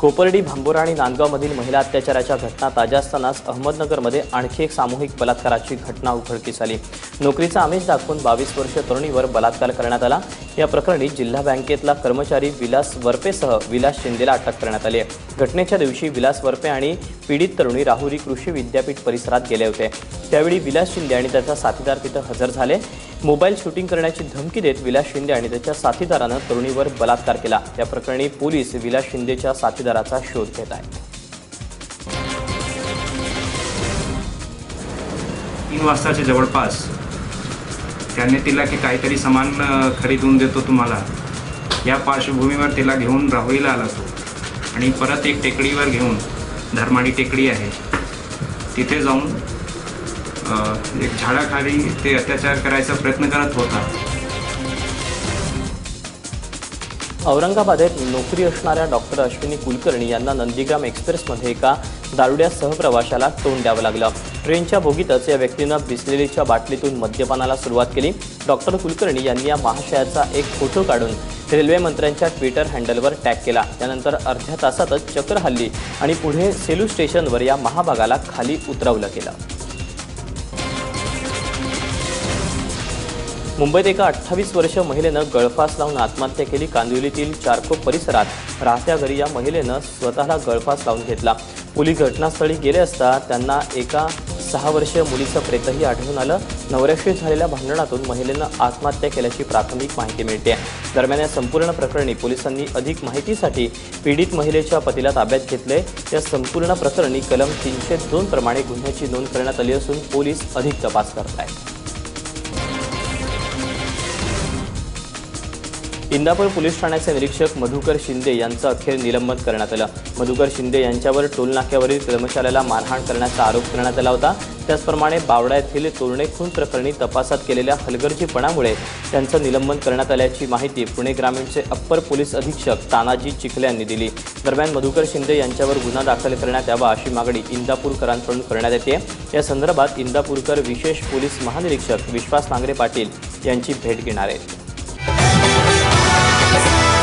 कोपर्डी भांबोरा आणि नांदगावमधील महिला अत्याचाराच्या घटना ताज्या असतानाच अहमदनगरमध्ये आणखी एक सामूहिक बलात्काराची घटना उघडकीस आली. नोकरीचा आमिष दाखवून बावीस वर्षीय तरुणीवर बलात्कार करण्यात आला. या प्रकरणी जिल्हा बँकेतला कर्मचारी विलास वरपेसह विलास शिंदेला अटक करण्यात आली आहे. घटनेच्या दिवशी विलास वरपे आणि पीडित तरुणी राहुरी कृषी विद्यापीठ परिसरात गेले होते. त्यावेळी विलास शिंदे आणि त्याचा साथीदार तिथं हजर झाले. मोबाईल शूटिंग करण्याची धमकी देत विलास शिंदे आणि त्याच्या साथीदारानं तरुणीवर बलात्कार केला. या प्रकरणी पोलीस विलास शिंदेच्या साक्षीदाराचा शोध घेत आहे. तीन वाजताच्या जवळपास. त्याने तिला की काहीतरी सामान खरेदून देतो तुम्हाला. या पार्श्वभूमीवर तिला घेऊन राहुरीला आला तो. आणि परत एक टेकडीवर घेऊन धर्माडी टेकडी आहे. तिथे जाऊन एक झाडाखाली ते अत्याचार करायचा प्रयत्न करत होता. औरंगाबादेत नोकरी असणाऱ्या डॉक्टर अश्विनी कुलकर्णी यांना नंदीग्राम एक्सप्रेसमध्ये एका दारुड्या सहप्रवाशाला तोंड द्यावं लागलं. ट्रेनच्या बोगीतच या व्यक्तीनं बिसलेलीच्या बाटलीतून मद्यपानाला सुरुवात केली. डॉक्टर कुलकर्णी यांनी या महाशयाचा एक फोटो काढून रेल्वे मंत्र्यांच्या ट्विटर हँडलवर टॅग केला. त्यानंतर अर्ध्या तासातच चक्र हल्ली आणि पुढे सेलू स्टेशनवर या महाभागाला खाली उतरवलं गेलं. मुंबईत एका अठ्ठावीस वर्ष महिलेनं गळफास लावून आत्महत्या केली. कांदिवलीतील चारकोप परिसरात राहत्या घरी या महिलेनं स्वतःला गळफास लावून घेतला. पोलीस घटनास्थळी गेले असता त्यांना एका सहा वर्षीय मुलीचं प्रेतही आढळून आलं. नवऱ्याशी झालेल्या भांडणातून महिलेनं आत्महत्या केल्याची प्राथमिक माहिती मिळते. दरम्यान या संपूर्ण प्रकरणी पोलिसांनी अधिक माहितीसाठी पीडित महिलेच्या पतीला ताब्यात घेतले या संपूर्ण प्रकरणी कलम तीनशे दोन प्रमाणे गुन्ह्याची नोंद करण्यात आली असून पोलीस अधिक तपास करत आहेत इंदापूर पोलीस ठाण्याचे निरीक्षक मधुकर शिंदे यांचं अखेर निलंबन करण्यात आलं. मधुकर शिंदे यांच्यावर टोलनाक्यावरील कर्मचाऱ्याला मारहाण करण्याचा आरोप करण्यात आला होता. त्याचप्रमाणे बावडा येथील तोरणे खून प्रकरणी तपासात केलेल्या हलगर्जीपणामुळे त्यांचं निलंबन करण्यात आल्याची माहिती पुणे ग्रामीणचे अप्पर पोलीस अधीक्षक तानाजी चिखले यांनी दिली. दरम्यान मधुकर शिंदे यांच्यावर गुन्हा दाखल करण्यात यावा अशी मागणी इंदापूरकरांकडून करण्यात येते. या संदर्भात इंदापूरकर विशेष पोलीस महानिरीक्षक विश्वास नांगरे पाटील यांची भेट घेणार आहेत. Cause I